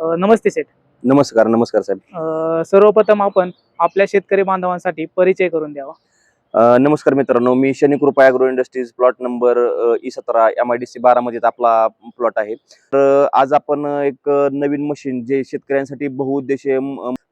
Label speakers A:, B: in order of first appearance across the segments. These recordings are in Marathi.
A: नमस्ते सेठ
B: नमस्कार नमस्कार साहेब.
A: अ, सर्वप्रथम आपण आपल्या शेतकरी बांधवांसाठी परिचय करून द्यावा.
B: अ, नमस्कार मित्रांनो मी Shanikrupa agro industries plot number E सतरा एम आय डी सी बारा मध्ये आपला प्लॉट आहे. तर आज आपण एक नवीन मशीन जे शेतकऱ्यांसाठी बहुउद्देशीय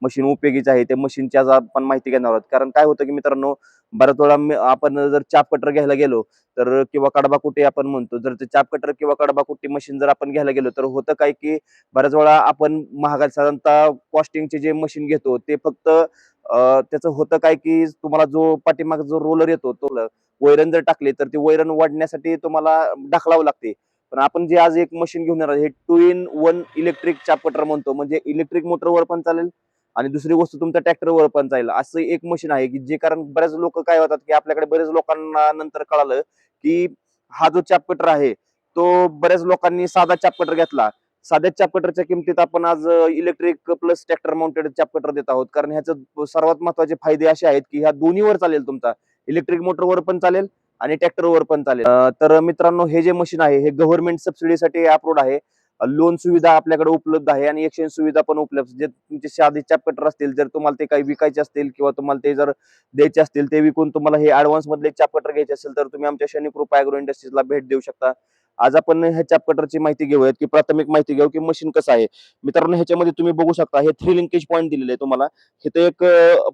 B: मशीन उपयोगीचे आहे त्या मशीनची आज आपण माहिती घेणार आहोत. कारण काय होतं की मित्रांनो बऱ्याच वेळा मी- आपण जर चाप कटर घ्यायला गेलो तर किंवा कडबा कुठे आपण म्हणतो. जर ते चाप कटर किंवा कडबा कुठे मशीन जर आपण घ्यायला गेलो तर होतं काय की बऱ्याच वेळा आपण महागात साधारणतः कॉस्टिंगचे जे मशीन घेतो ते फक्त त्याचं होतं काय की तुम्हाला जो पाठीमाग जो रोलर येतो तो वैरण जर टाकले तर ते वैरण वाढण्यासाठी तुम्हाला ढकलावं लागते. पण आपण जे आज एक मशीन घेऊन येणार हे two in one electric chaff cutter म्हणतो. म्हणजे इलेक्ट्रिक मोटरवर पण चालेल आणि दुसरी गोष्ट तुमच्या ट्रॅक्टरवर पण चालेल. असं एक मशीन आहे की जे कारण बरेच लोक काय होतात की आपल्याकडे बरेच लोकांना नंतर कळालं की हा जो चॅपकटर आहे तो बऱ्याच लोकांनी साधा चॅपकटर घेतला. साध्या चॅपकटरच्या किमतीत आपण आज electric plus tractor mounted chaff cutter देत आहोत. कारण ह्याचे सर्वात महत्त्वाचे फायदे असे आहेत की ह्या दोन्हीवर चालेल तुमचा. इलेक्ट्रिक मोटरवर पण चालेल आणि ट्रॅक्टरवर पण चालेल. तर मित्रांनो हे जे मशीन आहे हे गव्हर्नमेंट सबसिडीसाठी अप्रूव्ड आहे. लोन सुविधा आपल्याकडे उपलब्ध आहे आणि एक्सचेंज सुविधा पण उपलब्ध जे तुमचे साधे चाप असतील जर तुम्हाला ते काही विकायचे असतील किंवा तुम्हाला ते जर द्यायचे असतील ते विकून तुम्हाला हे ऍडव्हान्स मधले चाप घ्यायचे असेल तर तुम्ही आमच्या शनिकृपा अॅग्रो इंडस्ट्रीजला भेट देऊ शकता. आज आपण ह्या कटरची माहिती घेऊयात की प्राथमिक माहिती घेऊ की मशीन कसं आहे. मित्रांनो ह्याच्यामध्ये तुम्ही बघू शकता हे थ्री लिंकेज पॉईंट दिलेले आहे तुम्हाला. इथे एक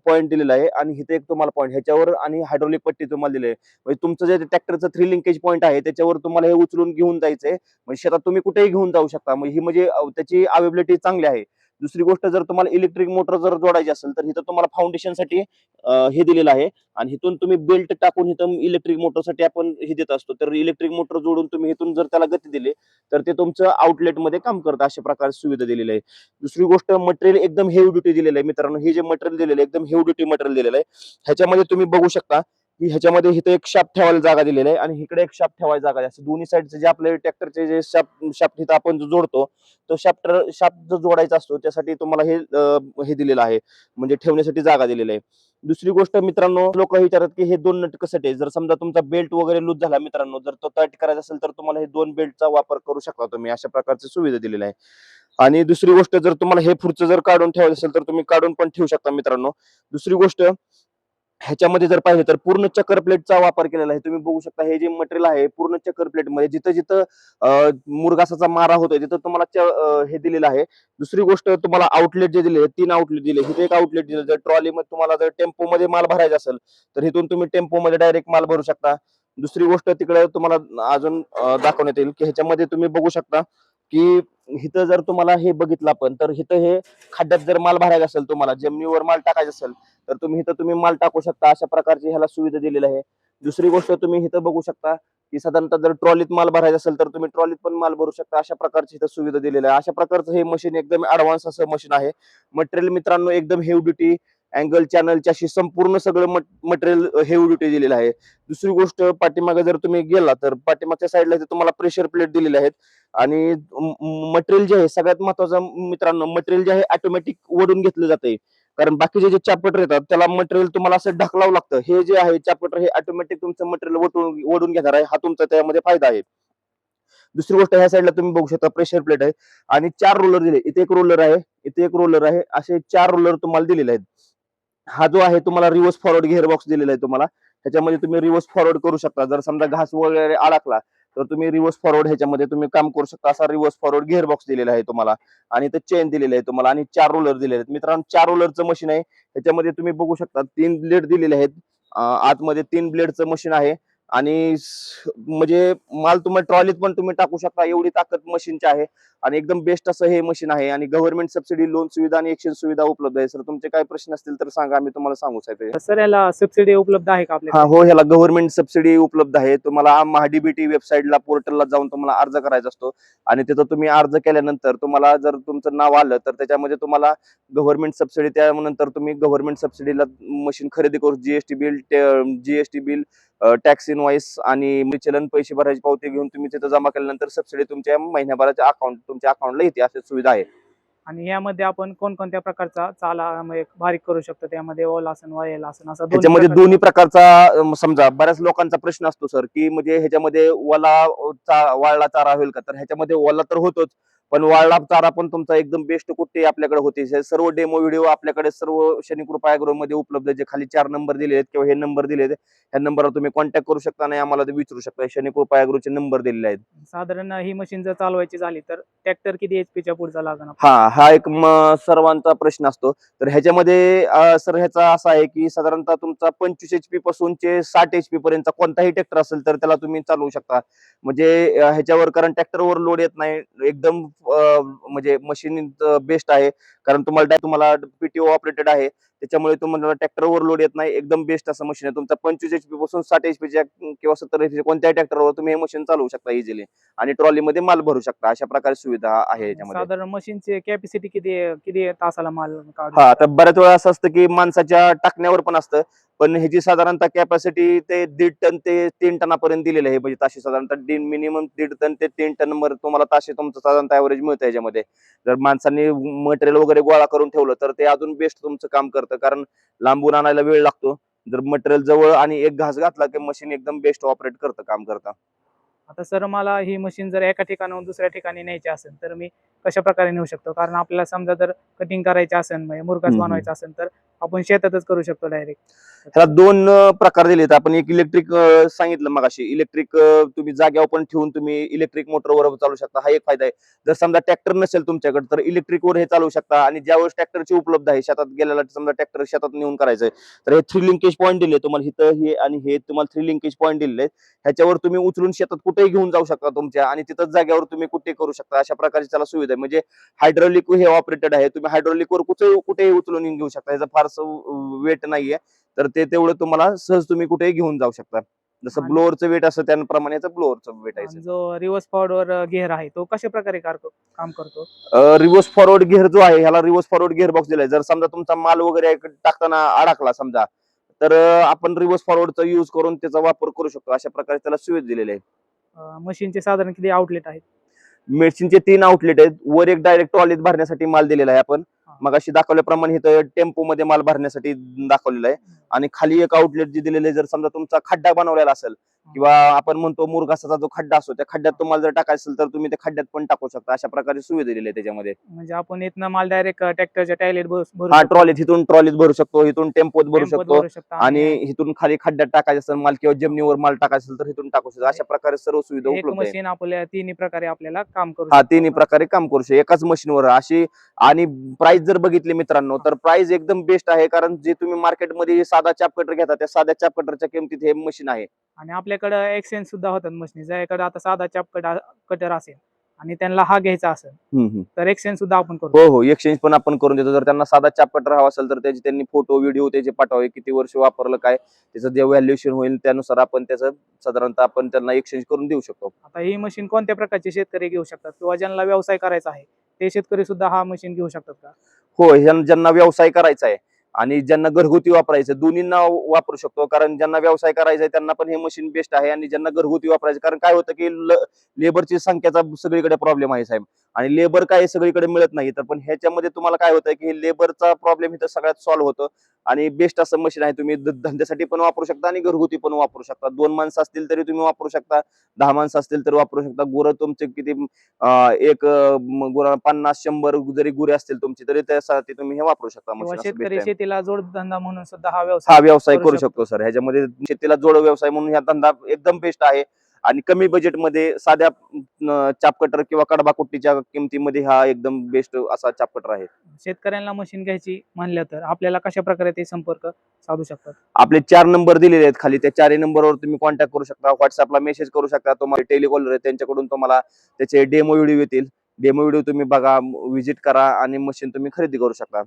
B: पॉईंट दिलेला आहे आणि इथे एक तुम्हाला पॉईंट ह्याच्यावर आणि हायड्रोलिक पट्टी तुम्हाला दिली आहे. म्हणजे तुमचं जे ट्रॅक्टरचं थ्री लिंकेज पॉईंट आहे त्याच्यावर तुम्हाला हे उचलून घेऊन जायचंय. म्हणजे शेतात तुम्ही कुठेही घेऊन जाऊ शकता. म्हणजे ही म्हणजे त्याची अवेबिलिटी चांगली आहे. दुसरी गोष्ट जर तुम्हाला इलेक्ट्रिक मोटर जर जोडायची असेल तर इथं तुम्हाला फाउंडेशनसाठी हे दिलेलं आहे. आणि इथून तुम्ही बेल्ट टाकून इथं इलेक्ट्रिक मोटरसाठी आपण हे देत असतो. तर इलेक्ट्रिक मोटर जोडून तुम्ही इथून जर त्याला गती दिली तर ते तुमचं आउटलेटमध्ये काम करतं अशा प्रकारे सुविधा दिलेली आहे. दुसरी गोष्ट मटेरियल एकदम हेवी ड्युटी दिलेलं आहे मित्रांनो. हे जे मटेरियल दिलेलं आहे एकदम हेवी ड्युटी मटेरियल दिलेलं आहे. ह्याच्यामध्ये तुम्ही बघू शकता की ह्याच्यामध्ये इथं एक शाप ठेवायला जागा दिलेली आहे. आणि इकडे एक शाप ठेवायला जागा आहे. असं दोन्ही साईडचे जे आपले ट्रॅक्टरचे जे शाप शाप इथं आपण जो जोडतो तो शाप शाप जो जोडायचा असतो त्यासाठी तुम्हाला हे हे दिलेलं आहे. म्हणजे ठेवण्यासाठी जागा दिलेली आहे. दुसरी गोष्ट मित्रांनो लोक विचारतात की हे दोन नट कशासाठी जर समजा तुमचा बेल्ट वगैरे लूज झाला मित्रांनो जर तो टाईट करायचा असेल तर तुम्हाला हे दोन बेल्टचा वापर करू शकता तुम्ही. अशा प्रकारची सुविधा दिलेली आहे. आणि दुसरी गोष्ट जर तुम्हाला हे पुढचं जर काढून ठेवायचं असेल तर तुम्ही काढून पण ठेवू शकता मित्रांनो. दुसरी गोष्ट ह्याच्यामध्ये जर पाहिजे तर पूर्ण चक्कर प्लेटचा वापर केलेला आहे. तुम्ही बघू शकता हे जे मटेरियल आहे पूर्ण चक्कर प्लेटमध्ये जिथं जिथं मुरगासाचा मारा होतोय तिथं तुम्हाला हे दिलेलं आहे. दुसरी गोष्ट तुम्हाला आउटलेट जे दिले तीन आउटलेट दिले. इथे एक आउटलेट दिलं. जर ट्रॉली मध्ये तुम्हाला जर टेम्पो मध्ये माल भरायचा असेल तर इथून तुम्ही टेम्पो मध्ये डायरेक्ट माल भरू शकता. दुसरी गोष्ट तिकडे तुम्हाला अजून दाखवण्यात येईल की ह्याच्यामध्ये तुम्ही बघू शकता की इथं जर तुम्हाला हे बघितलं आपण तर इथं हे खड्ड्यात जर माल भरायचा असेल तुम्हाला जमिनीवर माल टाकायचा असेल तर तुम्ही इथं तुम्ही माल टाकू शकता अशा प्रकारची ह्याला सुविधा दिलेली आहे. दुसरी गोष्ट तुम्ही इथं बघू शकता की साधारणतः जर ट्रॉलीत माल भरायचा असेल तर तुम्ही ट्रॉलीत पण माल भरू शकता अशा प्रकारची इथं सुविधा दिलेली आहे. अशा प्रकारचं हे मशीन एकदम ऍडव्हान्स असं मशीन आहे. मटेरियल मित्रांनो एकदम हेवी ड्युटी अँगल चॅनल संपूर्ण सगळं मटेरियल हेवी ड्युटी दिलेलं आहे. दुसरी गोष्ट पाठीमागे जर तुम्ही गेला तर पाठीमागच्या साईडला तुम्हाला प्रेशर प्लेट दिलेले आहेत. आणि मटेरियल जे आहे सगळ्यात महत्वाचं मित्रांनो मटेरियल जे आहे ऑटोमॅटिक ओढून घेतलं जाते कारण बाकीचे जे चापटर येतात त्याला मटेरियल तुम्हाला असं ढकलावं लागतं. हे जे आहे चापटर हे ऑटोमॅटिक तुमचं मटेरियल ओढून ओढून घेणार आहे. हा तुमचा त्यामध्ये फायदा आहे. दुसरी गोष्ट ह्या साईडला तुम्ही बघू शकता प्रेशर प्लेट आहे. आणि चार रोलर दिले. इथे एक रोलर आहे इथे एक रोलर आहे. असे चार रोलर तुम्हाला दिलेले आहेत. हा जो आहे तुम्हाला रिव्हर्स फॉरवर्ड गिअर बॉक्स दिलेला आहे तुम्हाला. ह्याच्यामध्ये तुम्ही रिव्हर्स फॉरवर्ड करू शकता. जर समजा घास वगैरे अडकला तर तुम्ही रिव्हर्स फॉरवर्ड ह्याच्यामध्ये तुम्ही काम करू शकता. असा रिव्हर्स फॉरवर्ड गिअर बॉक्स दिलेला आहे तुम्हाला. आणि ते चेन दिलेले आहे तुम्हाला. आणि चार रोलर दिलेले आहेत. मित्रांनो चार रोलरचं मशीन आहे. ह्याच्यामध्ये तुम्ही बघू शकता तीन ब्लेड दिलेले आहेत. आतमध्ये तीन ब्लेडचं मशीन आहे. आणि म्हणजे माल तुम्ही ट्रॉलीत पण तुम्ही टाकू शकता. एवढी ताकद मशीनची आहे. आणि एकदम बेस्ट असं हे मशीन आहे. आणि गव्हर्नमेंट सबसिडी लोन सुविधा आणि एक्सचेंज सुविधा उपलब्ध आहे. सर तुमचे काय प्रश्न असतील तर सांगा. आम्ही तुम्हाला सांगू साहेब
A: सर याला सबसिडी उपलब्ध आहे का
B: हा
A: आपल्या
B: हो ह्याला गव्हर्नमेंट सबसिडी उपलब्ध आहे. तुम्हाला महाडीबीटी वेबसाईटला पोर्टलला जाऊन तुम्हाला अर्ज करायचा असतो. आणि तिथं तुम्ही अर्ज केल्यानंतर तुम्हाला जर तुमचं नाव आलं तर त्याच्यामध्ये तुम्हाला गव्हर्नमेंट सबसिडी त्यानंतर तुम्ही गव्हर्नमेंट सबसिडीला मशीन खरेदी करू GST bill GST bill tax invoice आणि चलन पैसे भरायची पावती घेऊन तुम्ही तिथं जमा केल्यानंतर सबसिडी तुमच्या महिन्याभराच्या अकाउंट तुमच्या अकाउंटला येते अशी सुविधा आहे.
A: आणि यामध्ये आपण कोणकोणत्या प्रकारचा चाला बारीक करू शकतो त्यामध्ये ओल आसन वायल आसन असं प्रकारचे-
B: दोन्ही प्रकारचा समजा बऱ्याच लोकांचा प्रश्न असतो सर की म्हणजे ह्याच्यामध्ये ओला वाळला चारा होईल का? तर ह्याच्यामध्ये ओला तर होतोच. पण वाळला चारा पण तुमचा एकदम बेस्ट कुठे आपल्याकडे होते. सर्व डेमो व्हिडिओ आपल्याकडे सर्व शनी कृपा ॲग्रो मध्ये उपलब्ध. जे खाली चार नंबर दिले आहेत किंवा हे नंबर दिले आहेत ह्या नंबरवर तुम्ही कॉन्टॅक्ट करू शकता आणि आम्हाला ते विचारू शकता. शनी कृपा ॲग्रोचे नंबर दिलेले आहेत.
A: साधारण ही मशीन जर चालवायची झाली तर ट्रॅक्टर किती एचपीच्या पुढचा लागणार
B: हा हा एक सर्वांचा प्रश्न असतो. तर ह्याच्यामध्ये सर ह्याचा असा आहे की साधारणतः तुमचा पंचवीस एचपी पासूनचे साठ एचपी पर्यंतचा कोणताही ट्रॅक्टर असेल तर त्याला तुम्ही चालवू शकता. म्हणजे ह्याच्यावर कारण ट्रॅक्टरवर लोड येत नाही. एकदम म्हणजे मशीन बेस्ट आहे. कारण तुम्हाला तुम्हाला पीटीओ ऑपरेटेड आहे. त्याच्यामुळे तुम्हाला ट्रॅक्टरवर लोड येत नाही. एकदम बेस्ट असं मशीन आहे. तुमचा पंचवीस एचपी पासून साठ एचपीच्या किंवा सत्तर एचपी कोणत्याही ट्रॅक्टरवर तुम्ही हे मशीन चालवू शकता इझिली आणि ट्रॉलीमध्ये माल भरू शकता. अशा प्रकारे सुविधा आहे याच्यामध्ये.
A: साधारण मशीनची कॅपॅसिटी किती किती तासाला माल काढू
B: हा तर बऱ्याच वेळा असं असतं की माणसाच्या टाकण्यावर पण असतं. पण ह्याची साधारणतः कॅपॅसिटी ते दीड टन ते तीन टनापर्यंत दिलेली आहे. म्हणजे ताशी साधारणतः मिनिमम दीड टन ते तीन टन वर तुम्हाला ताशी तुमचं साधारणतः ॲव्हरेज मिळतं याच्यामध्ये. जर माणसांनी मटेरियल वगैरे गोळा करून ठेवलं तर ते अजून बेस्ट तुमचं काम करतं. कारण लांबून आणायला वेळ लागतो. जर मटेरियल जवळ आणि एक घास घातला की मशीन एकदम बेस्ट ऑपरेट करतं काम करता.
A: आता सर मला ही मशीन जर एका ठिकाणाहून दुसऱ्या ठिकाणी न्यायची असेल तर मी कशा प्रकारे नेऊ शकतो? कारण आपल्याला समजा जर कटिंग करायची असेल म्हणजे
B: हम्म.
A: बनवायचा असेल तर आपण शेतातच करू शकतो डायरेक्ट
B: ह्याला दोन प्रकार दिलेत. आपण एक इलेक्ट्रिक सांगितलं मगाशी. इलेक्ट्रिक तुम्ही जाग्यावर पण ठेवून तुम्ही इलेक्ट्रिक मोटरवर चालू शकता. हा एक फायदा आहे. जर समजा ट्रॅक्टर नसेल तुमच्याकडे तर इलेक्ट्रिक वर हे चालू शकता. आणि ज्यावेळेस ट्रॅक्टरची उपलब्ध आहे शेतात गेलेला समजा ट्रॅक्टर शेतात नेऊन करायचंय तर हे थ्री लिंकेज पॉईंट दिले तुम्हाला. इथं हे आणि हे तुम्हाला थ्री लिंकेज पॉईंट आहेत. ह्याच्यावर तुम्ही उचलून शेतात कुठेही घेऊन जाऊ शकता तुमच्या आणि तिथंच जागेवर तुम्ही कुठे करू शकता. अशा प्रकारची त्याला सुविधा आहे. म्हणजे हायड्रोलिक हे ऑपरेटेड आहे. तुम्ही हायड्रोलिक वर कुठे कुठेही उचलून घेऊ शकता. ह्याचं फारसं वेट नाहीये. तर ते तेवढं तुम्हाला सहज तुम्ही कुठेही घेऊन जाऊ शकता. जसं ब्लोअरचं वेट असतं त्याप्रमाणे याचं ब्लोअरचं वेट आहे.
A: जो रिव्हर्स फॉरवर्ड गिअर आहे तो कशा प्रकारे कार- काम करतो?
B: रिव्हर्स फॉरवर्ड गिअर जो आहे ह्याला रिव्हर्स फॉरवर्ड गिअर बॉक्स दिलाय. जर समजा तुमचा माल वगैरे टाकताना अडकला समजा तर आपण रिव्हर्स फॉरवर्डचा यूज करून त्याचा वापर करू शकतो. अशा प्रकारे त्याला सुविधा दिलेली आहे
A: मशीनचे साधारण किती आउटलेट आहेत?
B: मेडिसिनचे तीन आउटलेट आहेत. वर एक डायरेक्ट ट्रॉलीत भरण्यासाठी माल दिलेला आहे आपण. मग अशी दाखवल्याप्रमाणे इथं टेम्पो मध्ये माल भरण्यासाठी दाखवलेला आहे. आणि खाली एक आउटलेट जे दिलेलं जर समजा तुमचा खड्डा बनवलेला असेल किंवा आपण म्हणतो मुरघासाचा जो खड्डा असतो त्या खड्ड्यात तुम्हाला जर टाकायचं असेल तर तुम्ही त्या खड्ड्यात पण टाकू शकता. अशा प्रकारे सुविधा दिलेली आहे त्याच्यामध्ये.
A: म्हणजे आपण इथनं माल डायरेक्ट ट्रॅक्टरच्या टायलेट भरू
B: हा ट्रॉलीत इथून ट्रॉलीत भरू शकतो इथून टेम्पोत भरू शकतो आणि इथून खाली खड्ड्यात टाकायचं असेल माल किंवा जमिनीवर माल टाकायचा असेल तर इथून टाकू शकतो. अशा प्रकारे सर्व सुविधा उपलब्ध आहे.
A: मशीन आपल्या तिन्ही प्रकारे आपल्याला काम करू
B: हा. तिन्ही प्रकारे काम करू शकतो. एकाच मशीनवर अशी आणि प्राइस जर बघितली मित्रांनो तर प्राइस एकदम बेस्ट आहे कारण जे तुम्ही मार्केटमध्ये साधा चाप कटर घेता त्या साध्या चाप कटरच्या किमतीत हे मशीन आहे.
A: आणि आपल्याकडे एक्सचेंज सुद्धा होतात मशीन ज्याकडे आता साधा चाप कट- कटर असेल आणि त्यांना हा घ्यायचा असेल. तर एक्सचेंज सुद्धा आपण करू.
B: हो हो. एक्सचेंज पण आपण करून देतो. जर त्यांना साधा चाप कटर हवा असेल तर त्याचे त्यांनी फोटो व्हिडिओ त्याचे पाठवावे. किती वर्ष वापरलं काय त्याचं जे व्हॅल्युएशन होईल त्यानुसार आपण त्याचं साधारणतः आपण त्यांना एक्सचेंज करून देऊ शकतो.
A: आता ही मशीन कोणत्या प्रकारचे शेतकरी घेऊ शकतात किंवा ज्यांना व्यवसाय करायचा आहे ते शेतकरी सुद्धा हा मशीन घेऊ शकतात का?
B: हो ज्यांना व्यवसाय करायचा आहे आणि ज्यांना घरगुती वापरायचं दोन्हींना वापरू शकतो. कारण ज्यांना व्यवसाय करायचा आहे त्यांना पण हे मशीन बेस्ट आहे आणि ज्यांना घरगुती वापरायचं कारण काय होतं की लेबरची संख्याचा सगळीकडे प्रॉब्लेम आहे साहेब. आणि लेबर काय सगळीकडे मिळत नाही. तर पण ह्याच्यामध्ये तुम्हाला काय होतं की लेबरचा प्रॉब्लेम इथं सगळ्यात सॉल्व्ह होतो. आणि बेस्ट असं मशीन आहे तुम्ही धंद्यासाठी पण वापरू शकता आणि घरगुती पण वापरू शकता. दोन माणसं असतील तरी तुम्ही वापरू शकता दहा माणसं असतील तरी वापरू शकता. गुरं तुमचे किती एक गुरं पन्नास शंभर जरी गुरे असतील तुमची तरी त्यासाठी तुम्ही हे वापरू शकता
A: शेतकरी. शेतीला जोडधंदा म्हणून सुद्धा हा
B: हा
A: व्यवसाय
B: व्यवसाय
A: करू. शकतो.
B: सर. ह्याच्यामध्ये शेतीला जोड व्यवसाय म्हणून हा धंदा एकदम बेस्ट आहे. आणि कमी बजेटमध्ये साध्या चापकटर किंवा कडबा कुट्टीच्या किमतीमध्ये हा एकदम बेस्ट असा चापकटर आहे.
A: शेतकऱ्यांना मशीन घ्यायची म्हणलं तर आपल्याला कशा प्रकारे ते संपर्क साधू शकतात?
B: आपले चार नंबर दिलेले आहेत खाली. त्या चारही नंबरवर तुम्ही कॉन्टॅक्ट करू शकता व्हॉट्सअपला मेसेज करू शकता. तुम्हाला टेलिकॉलर आहे त्यांच्याकडून तुम्हाला त्याचे डेमो व्हिडिओ येतील. डेमो व्हिडिओ तुम्ही बघा व्हिजिट करा आणि मशीन तुम्ही खरेदी करू शकता.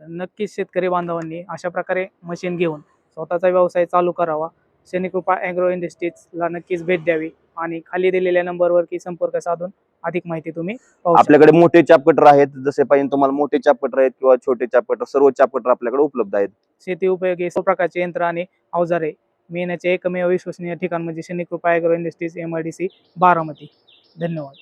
A: नक्कीच शेतकरी बांधवांनी अशा प्रकारे मशीन घेऊन स्वतःचा व्यवसाय चालू करावा. शनिकृपा अॅग्रो इंडस्ट्रीजला नक्कीच भेट द्यावी. आणि खाली दिलेल्या नंबरवरती संपर्क साधून अधिक माहिती तुम्ही.
B: आपल्याकडे मोठे चापकटर आहेत. जसे पाहिजे तुम्हाला मोठे चापकटर आहेत किंवा छोटे चापकटर सर्व चापकटर आपल्याकडे उपलब्ध आहेत.
A: शेती उपयोगी सर्व प्रकारचे यंत्र आणि अवजारे मिळण्याचे एकमेव विश्वसनीय ठिकाण म्हणजे Shanikrupa agro industries M I D C Baramati. धन्यवाद.